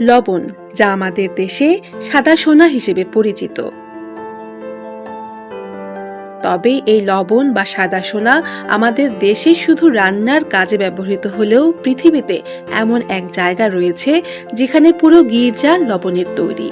লবণ, যা আমাদের দেশে সাদা সোনা হিসেবে পরিচিত। তবে এই লবণ বা সাদা সোনা আমাদের দেশে শুধু রান্নার কাজে ব্যবহৃত হলেও পৃথিবীতে এমন এক জায়গা রয়েছে যেখানে পুরো গির্জা লবণের তৈরি।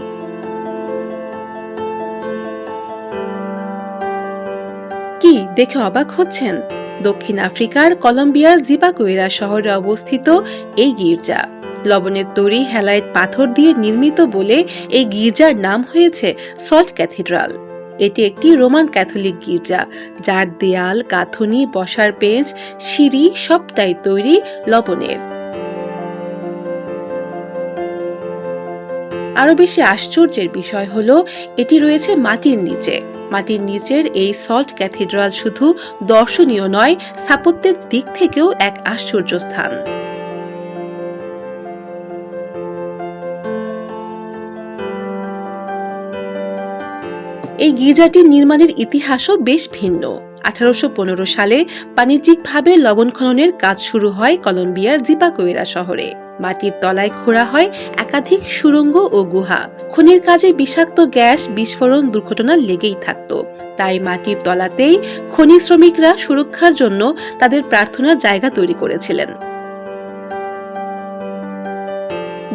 কি, দেখে অবাক হচ্ছেন? দক্ষিণ আফ্রিকার কলম্বিয়ার জিপাকুয়েরা শহরে অবস্থিত এই গির্জা। লবণের তৈরি হ্যালাইট পাথর দিয়ে নির্মিত বলে এই গির্জার নাম হয়েছে সল্ট ক্যাথিড্রাল। এটি একটি রোমান ক্যাথলিক গির্জা, যার দেয়াল, গাঁথনি, বসার বেঞ্চ, সিঁড়ি সবটাই তৈরি লবণের। আরও বেশি আশ্চর্যের বিষয় হল, এটি রয়েছে মাটির নিচে। মাটির নিচের এই সল্ট ক্যাথিড্রাল শুধু দর্শনীয় নয়, স্থাপত্যের দিক থেকেও এক আশ্চর্য স্থান। এই গির্জাটির নির্মাণের ইতিহাসও বেশ ভিন্ন। আঠারোশ পনেরো সালে বাণিজ্যিকভাবে লবণ খননের কাজ শুরু হয় কলম্বিয়ার জিপাকোয়েরা শহরে। মাটির তলায় খোঁড়া হয় একাধিক সুড়ঙ্গ ও গুহা। খনির কাজে বিষাক্ত গ্যাস, বিস্ফোরণ, দুর্ঘটনা লেগেই থাকত। তাই মাটির তলাতেই খনি শ্রমিকরা সুরক্ষার জন্য তাদের প্রার্থনার জায়গা তৈরি করেছিলেন।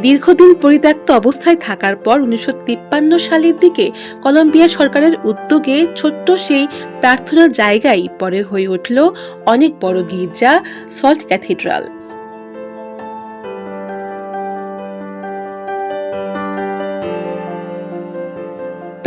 দীর্ঘদিন পরিত্যক্ত অবস্থায় থাকার পর উনিশশো তিপ্পান্ন সালের দিকে কলম্বিয়া সরকারের উদ্যোগে ছোট্ট সেই প্রার্থনার জায়গায় পরে হয়ে উঠল অনেক বড় গির্জা, সল্ট ক্যাথিড্রাল।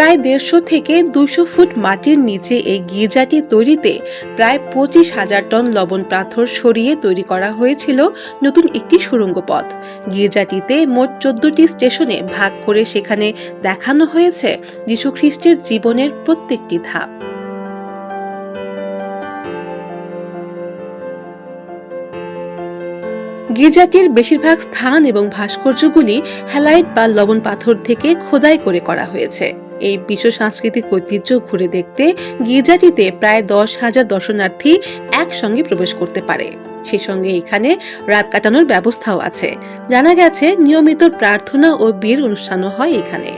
প্রায় দেড়শো থেকে দুশো ফুট মাটির নিচে এই গির্জাটি তৈরিতে প্রায় পঁচিশ হাজার টন লবণ পাথর সরিয়ে তৈরি করা হয়েছিল নতুন একটি সুড়ঙ্গ পথ গির্জাটিতে মোট চোদ্দটি স্টেশনে ভাগ করে সেখানে দেখানো হয়েছে যীশু খ্রিস্টের জীবনের প্রত্যেকটি ধাপ। গির্জাটির বেশিরভাগ স্থান এবং ভাস্কর্যগুলি হ্যালাইট বা লবণ পাথর থেকে খোদাই করে করা হয়েছে। এই বিশ্ব সাংস্কৃতিক ঐতিহ্য ঘুরে দেখতে গির্জাটিতে প্রায় দশ হাজার দর্শনার্থী একসঙ্গে প্রবেশ করতে পারে। সে সঙ্গে এখানে রাত কাটানোর ব্যবস্থাও আছে। জানা গেছে, নিয়মিত প্রার্থনা ও বিয়ের অনুষ্ঠানও হয় এখানে।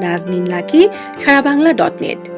Naznin Lucky Sara Bangla dot net.